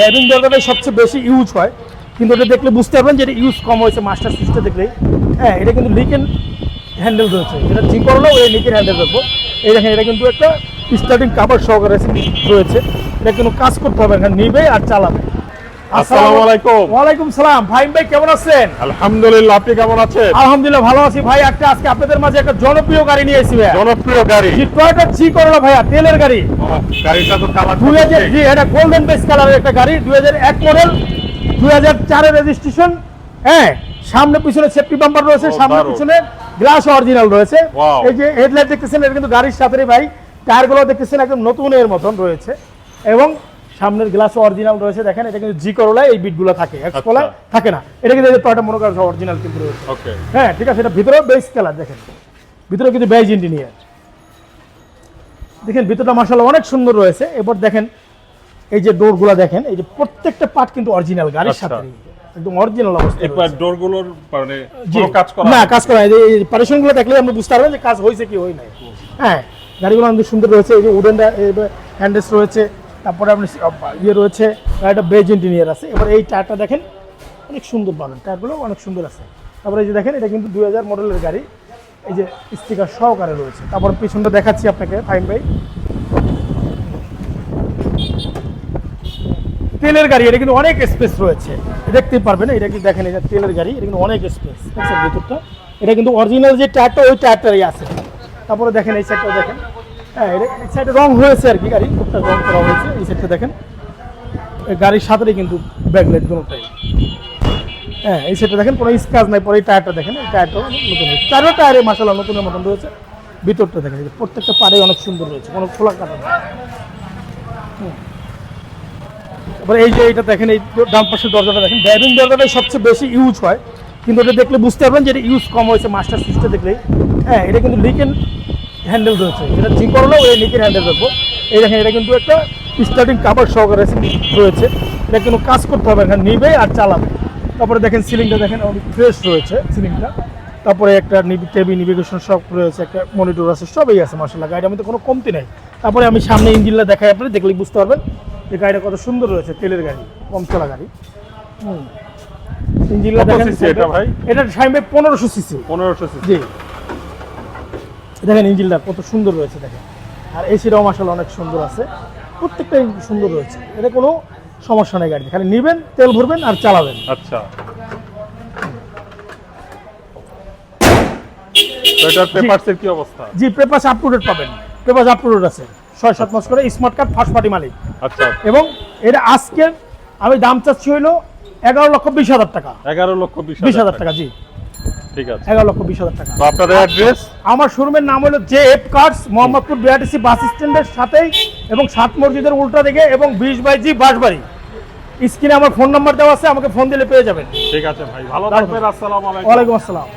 Driving দরকারটাই সবচেয়ে বেশি use হয়। কিন্তু এটা দেখলে বুঝতে পারবেন যে এটা ইউজ কম হয়েছে মাস্টার সুইচটা দেখলেই। হ্যাঁ এটা কিন্তু লিকেন হ্যান্ডেল রয়েছে। এটা ঠিক করলেও এই লিকেন হ্যান্ডেল রাখব। এই দেখেন, এটা কিন্তু একটা স্টার্টিং কাভার সহকারে রয়েছে। এটা কিন্তু কাজ করতে হবে, এখানে নিবে আর চালাবে। আসসালামু আলাইকুম। ওয়ালাইকুম সালাম। ভাই ভাই কেমন আছেন? আলহামদুলিল্লাহ আপনি কেমন আছেন? আলহামদুলিল্লাহ ভালো আছি। ভাই একটা আজকে আপনাদের মাঝে একটা জনপ্রিয় গাড়ি নিয়ে এসেছি ভাই জনপ্রিয় গাড়ি। জি টয়োটা জি করলা ভাইয়া তেলের গাড়ি। গাড়িটা তো কালার জি এটা গোল্ডেন বেস কালারের একটা গাড়ি মডেল রেজিস্ট্রেশন হ্যাঁ সামনে পিছনে সেফটি বাম্পার রয়েছে সামনে পিছনে গ্লাস অরিজিনাল রয়েছে। এই যে হেডলাইট দেখতেছেন এটা কিন্তু গাড়ির সাথে ভাই। টায়ারগুলো দেখতেছেন একদম নতুনের মতন রয়েছে। এবং সামনের গ্লাস অরিজিনাল রয়েছে দেখেন এটা কিন্তু জি করলায় এই বিটগুলো থাকে। এক্স কলায় থাকে না। এটা কিন্তু টয়টা মনে করেন অরিজিনাল কিন্তু রয়েছে। হ্যাঁ ঠিক আছে এটা ভিতরেও বেস কালার দেখেন। ভিতরে কিন্তু বেজ ইঞ্জিনিয়ার দেখেন ভিতরটা মার্শাল অনেক সুন্দর রয়েছে। এবার দেখেন এই যে ডোরগুলো দেখেন এই যে প্রত্যেকটা পার্ট কিন্তু অরিজিনাল গাড়ির আচ্ছা। সাথে একদম অরিজিনাল অবস্থা এবার ডোরগুলোর মানে। কোনো কাজ করা না কাজ করা এই পারেশনগুলো দেখলে আমরা বুঝতে পারবেন যে কাজ হয়েছে কি হয় নাই হ্যাঁ গাড়িগুলো অনেক সুন্দর রয়েছে। এই যে উডেন হ্যান্ডেস রয়েছে। তারপরে আপনি ইয়ে রয়েছে, একটা বেজ ইঞ্জিনিয়ার আছে। এবার এই টায়ারটা দেখেন, অনেক সুন্দর পাবেন। টায়ারগুলো অনেক সুন্দর আছে। তারপরে এই যে দেখেন, এটা কিন্তু দুই হাজার মডেলের গাড়ি। এই যে স্টিকার সহকারে রয়েছে। তারপর পিছনটা দেখাচ্ছি আপনাকে ফাইন ভাই। তেলের গাড়ি, এটা কিন্তু অনেক স্পেস রয়েছে। দেখতেই পারবেন, এটা কিন্তু দেখেন এটা তেলের গাড়ি, এটা কিন্তু অনেক স্পেস দেখছেন ভিতরটা? এটা কিন্তু অরিজিনাল যে টায়ারটা, ওই টায়ারটারই আছে। তারপরে দেখেন, এই সাইডটা দেখেন। হ্যাঁ এটা সাইডে রং হয়েছে আর কি গাড়ি টুকটাক রং করা হয়েছে, এই সাইডটা দেখেন। গাড়ির সাথেই কিন্তু ব্যাকলাইট দুটোটাই হ্যাঁ এই সাইডটা দেখেন, কোনো স্কাচ নাই, পরে এই টায়ারটা দেখেন, এই টায়ারটাও নতুন হয়েছে। চারো টায়ারে মাসাল্লাহ নতুনের মতন রয়েছে, ভিতরটা দেখেন প্রত্যেকটা পাড়ে অনেক সুন্দর রয়েছে, কোনো খোলা কাটা নেই। তারপরে এই যে এটা দেখেন, এই ডান পাশের দরজাটা দেখেন ড্রাইভিং দরজাটাই সবচেয়ে বেশি ইউজ হয়, কিন্তু এটা দেখলে বুঝতে পারবেন যে এটা ইউজ কম হয়েছে মাস্টার সুইচটা দেখলেই। হ্যাঁ এটা কিন্তু লিকেন হ্যান্ডেল রয়েছে এটা ঠিক করলেও ওই লিকেন হ্যান্ডেল রাখব এই দেখেন এটা কিন্তু একটা স্টার্টিং কাভার সহকারে রয়েছে। এটা কিন্তু কাজ করতে হবে এখানে নিবে আর চালাবে। তারপরে দেখেন সিলিংটা দেখেন অনেক ফ্রেশ রয়েছে সিলিংটা তারপরে একটা টেবি নিভিগেশন সব রয়েছে একটা মনিটর আছে সবই আছে মার্শাল্লাহ গাড়িটার মধ্যে কোনো কমতি নেই। তারপরে আমি সামনে ইঞ্জিনটা দেখাই আপনি দেখলেই বুঝতে পারবেন যে গাড়িটা কত সুন্দর রয়েছে তেলের গাড়ি কম চলা গাড়ি। হুম। ইঞ্জিনটা দেখেন এটা ভাই? এটা সাইম পনেরোশো সিসি পনেরোশো সিসি জি। দেখেন ইঞ্জিনটা কত সুন্দর রয়েছে দেখেন। আর এসিটাও মাসাল্লাহ অনেক সুন্দর আছে। প্রত্যেকটাই সুন্দর রয়েছে। এটা কোনো সমস্যা নেই গাড়ি খালি নেবেন তেল ভরবেন আর চালাবেন। আচ্ছা। এটার পেপারসের কি অবস্থা? জি পেপার আপ টু ডেট পাবেন। পেপার আপ টু ডেট আছে। ছয় সাত মাস করে স্মার্ট কার্ড ফার্স্ট পার্টি মালিক। আচ্ছা। এবং এটা আজকের আমি দাম চাচ্ছি হইল এগারো লক্ষ বিশ হাজার টাকা। এগারো লক্ষ বিশ হাজার টাকা জি। ঠিক আছে। এগারো লক্ষ বিশ হাজার টাকা। আপনার অ্যাড্রেস আমার শোরুমের নাম হলো J F cars Mohammadpur BRTC bus স্ট্যান্ডের সাথেই এবং সাত মসজিদের উল্টা দিকে এবং বিশ বাই জি বাসবাড়ি স্ক্রিনে আমার ফোন নাম্বার দেওয়া আছে আমাকে ফোন দিলে পেয়ে যাবেন। ঠিক আছে ভাই ভালো থাকবেন আসসালামু আলাইকুম। ওয়ালাইকুম আসসালাম।